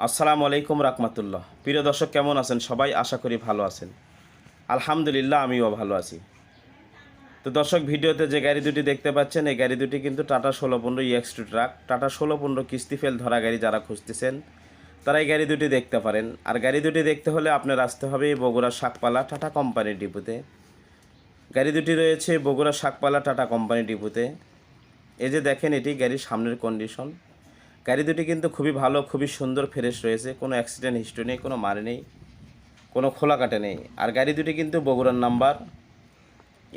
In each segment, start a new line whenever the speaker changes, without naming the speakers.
আসসালামু আলাইকুম রাহমাতুল্লাহ। প্রিয় দর্শক, কেমন আছেন? সবাই আশা করি ভালো আছেন। আলহামদুলিল্লাহ, আমিও ভালো আছি। তো দর্শক, ভিডিওতে যে গাড়ি দুটি দেখতে পাচ্ছেন, এই গাড়ি দুটি কিন্তু টাটা ষোলো পনেরো ইএক্স টু ট্রাক টাটা ষোলো পনেরো কিস্তি ফেল ধরা গাড়ি যারা খুঁজতেছেন, তারা এই গাড়ি দুটি দেখতে পারেন। আর গাড়ি দুটি দেখতে হলে আপনার আসতে হবে বগুড়া শাকপালা টাটা কোম্পানির ডিপুতে। গাড়ি দুটি রয়েছে বগুড়া শাকপালা টাটা কোম্পানি ডিপুতে। এই যে দেখেন, এটি গাড়ির সামনের কন্ডিশন গাড়ি দুটি কিন্তু খুবই ভালো, খুবই সুন্দর ফ্রেশ রয়েছে। কোনো অ্যাক্সিডেন্ট হিস্ট্রি নেই, কোনো মারে নেই, কোনো খোলা কাটে নেই। আর গাড়ি দুটি কিন্তু বগুড়ার নাম্বার।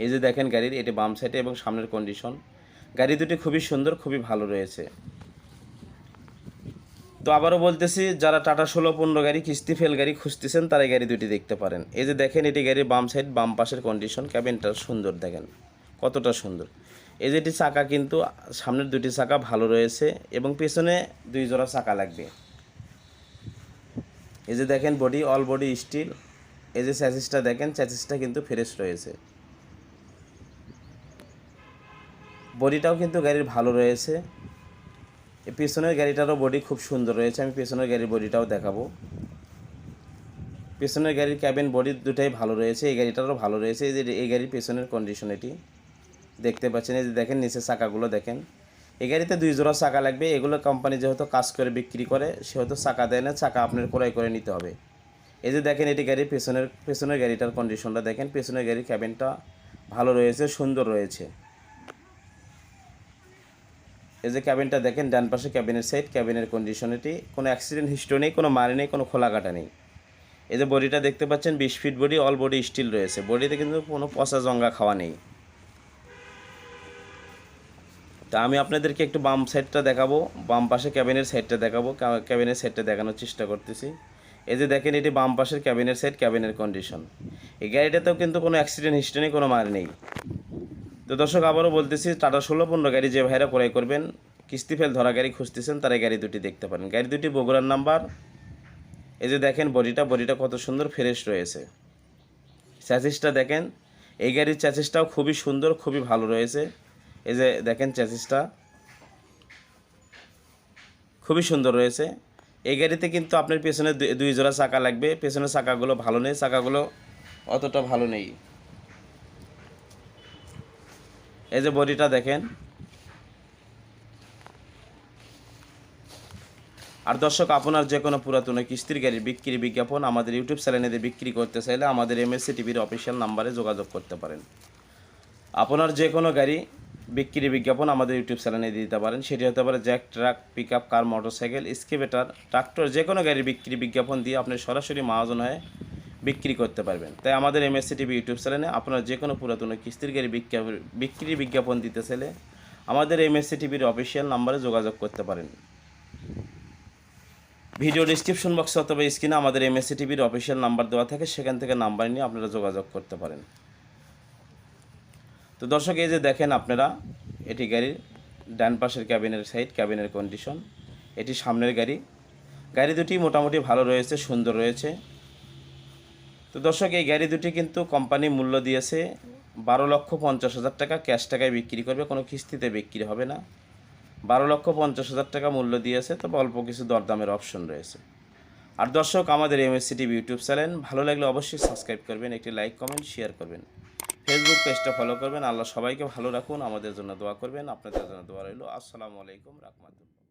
এই যে দেখেন গাড়ির, এটি বাম সাইডে এবং সামনের কন্ডিশন গাড়ি দুটি খুবই সুন্দর, খুবই ভালো রয়েছে। তো আবারও বলতেছি, যারা টাটা ষোলো পনেরো গাড়ি, কিস্তি ফেল গাড়ি খুঁজতেছেন, তারা গাড়ি দুটি দেখতে পারেন। এই যে দেখেন, এটি গাড়ির বাম সাইড বাম পাশের কন্ডিশন ক্যাবিনটা সুন্দর, দেখেন। কতটা সুন্দর। এই যেটি চাকা কিন্তু সামনের দুটি চাকা ভালো রয়েছে এবং পেছনে দুই জোড়া চাকা লাগবে। এই যে দেখেন বডি অল বডি স্টিল এই যে চ্যাসিসটা দেখেন চ্যাসিসটা কিন্তু ফ্রেশ রয়েছে। বডিটাও কিন্তু গাড়ির ভালো রয়েছে। পেছনের গাড়িটারও বডি খুব সুন্দর রয়েছে। আমি পেছনের গাড়ির বডিটাও দেখাবো। পেছনের গাড়ির ক্যাবিন বডি দুটাই ভালো রয়েছে, এই গাড়িটারও ভালো রয়েছে। এই যে এই গাড়ির পেছনের কন্ডিশন এটি। দেখতে পাচ্ছেন, এই যে দেখেন নিচে চাকাগুলো দেখেন। এই গাড়িতে দুই জোড়া চাকা লাগবে। এগুলো কোম্পানি যেহেতু কাজ করে, বিক্রি করে, সেহেতু চাকা দেয় না, চাকা আপনার ক্রয় করে নিতে হবে। এই যে দেখেন, এটি গাড়ির পেছনের পেছনের গাড়িটার কন্ডিশনটা দেখেন। পেছনের গাড়ির ক্যাবিনটা ভালো রয়েছে, সুন্দর রয়েছে। এই যে ক্যাবিনটা দেখেন, ডান পাশে ক্যাবিনের সাইড ক্যাবিনের কন্ডিশন এটি। কোনো অ্যাক্সিডেন্ট হিস্ট্রি নেই, কোনো মারি নেই, কোনো খোলা কাটা নেই। এই যে বডিটা দেখতে পাচ্ছেন, বিশ feet body all body steel রয়েছে। বডিতে কিন্তু কোনো পচা জঙ্গা খাওয়া নেই। তা আমি আপনাদেরকে একটু বাম সাইডটা দেখাবো, বাম পাশে ক্যাবিনের সাইডটা দেখাবো ক্যাবিনের সাইডটা দেখানোর চেষ্টা করতেছি। এই যে দেখেন, এটি বাম পাশের ক্যাবিনের সাইড, ক্যাবিনের কন্ডিশন। এই গাড়িটাতেও কিন্তু কোনো অ্যাক্সিডেন্ট হিস্ট্রি নেই কোনো মার নেই। তো দর্শক, আবারও বলতেছি, টাটা ষোলো পনেরো গাড়ি যে ভাইরা ক্রয় করবেন, কিস্তি ফেল ধরা গাড়ি খুঁজতেছেন, তারা গাড়ি দুটি দেখতে পারেন। গাড়ি দুটি বগুড়ার নাম্বার। এই যে দেখেন, বডিটা বডিটা কত সুন্দর, ফ্রেশ রয়েছে। চ্যাসিসটা দেখেন, এই গাড়ির চ্যাসিসটাও খুবই সুন্দর, খুবই ভালো রয়েছে। এই যে দেখেন চ্যাসিসটা খুবই সুন্দর রয়েছে। এই গাড়িতে কিন্তু আপনার পেছনে দুই- জোড়া চাকা লাগবে। পেছনের চাকাগুলো ভালো নেই, চাকাগুলো অতটা ভালো নেই। এই যে বডিটা দেখেন। আর দর্শক, আপনার যে কোনো পুরাতন কিস্তির গাড়ির বিক্রি বিজ্ঞাপন আমাদের ইউটিউব চ্যানেলে বিক্রি করতে চাইলে আমাদের এমএসসি টিভির অফিসিয়াল নাম্বারে যোগাযোগ করতে পারেন। আপনার যে কোনো গাড়ি বিক্রি বিজ্ঞাপন আমাদের ইউটিউব চ্যানেলে দিতে পারেন। সেটি হতে পারে jack, truck pick up car, motorcycle excavator tractor যে কোনো গাড়ির বিক্রি বিজ্ঞাপন দিয়ে আপনি সরাসরি মহাজন হয়ে বিক্রি করতে পারবেন। তাই আমাদের এম এমএসসি টিভি ইউটিউব চ্যানেলে আপনার যে কোনো পুরাতন কিস্তির গাড়ি বিক্রি বিজ্ঞাপন দিতে চাইলে আমাদের এম এমএসসি টিভির অফিসিয়াল নাম্বারে যোগাযোগ করতে পারেন। ভিডিও ডিসক্রিপশন বক্সে অথবা স্ক্রিনে আমাদের এম এমএসসি টিভির অফিসিয়াল নাম্বার দেওয়া থাকে। সেখান থেকে নাম্বার নিয়ে আপনারা যোগাযোগ করতে পারেন। তো দর্শক, এই যে দেখেন আপনারা, এটি গাড়ির ডান পাশের ক্যাবিনের সাইড, ক্যাবিনের কন্ডিশন এটি সামনের গাড়ি। গাড়ি দুটি মোটামুটি ভালো রয়েছে, সুন্দর রয়েছে। তো দর্শক, এই গাড়ি দুটি কিন্তু কোম্পানি মূল্য দিয়েছে বারো লক্ষ পঞ্চাশ হাজার টাকা। ক্যাশ টাকায় বিক্রি করবে, কোনো কিস্তিতে বিক্রি হবে না। বারো লক্ষ পঞ্চাশ হাজার টাকা মূল্য দিয়েছে, তবে অল্প কিছু দরদামের অপশন রয়েছে। আর দর্শক, আমাদের এমএসসি টিভি ইউটিউব চ্যানেল ভালো লাগলে অবশ্যই সাবস্ক্রাইব করবেন, একটি লাইক কমেন্ট শেয়ার করবেন। ফেসবুক পেজটা ফলো করবেন। আল্লাহ সবাইকে ভালো রাখুন, আমাদের জন্য দোয়া করবেন। আপনাদের জন্য দোয়া রইল। আসসালামু আলাইকুম রাহমাতুল্লাহ।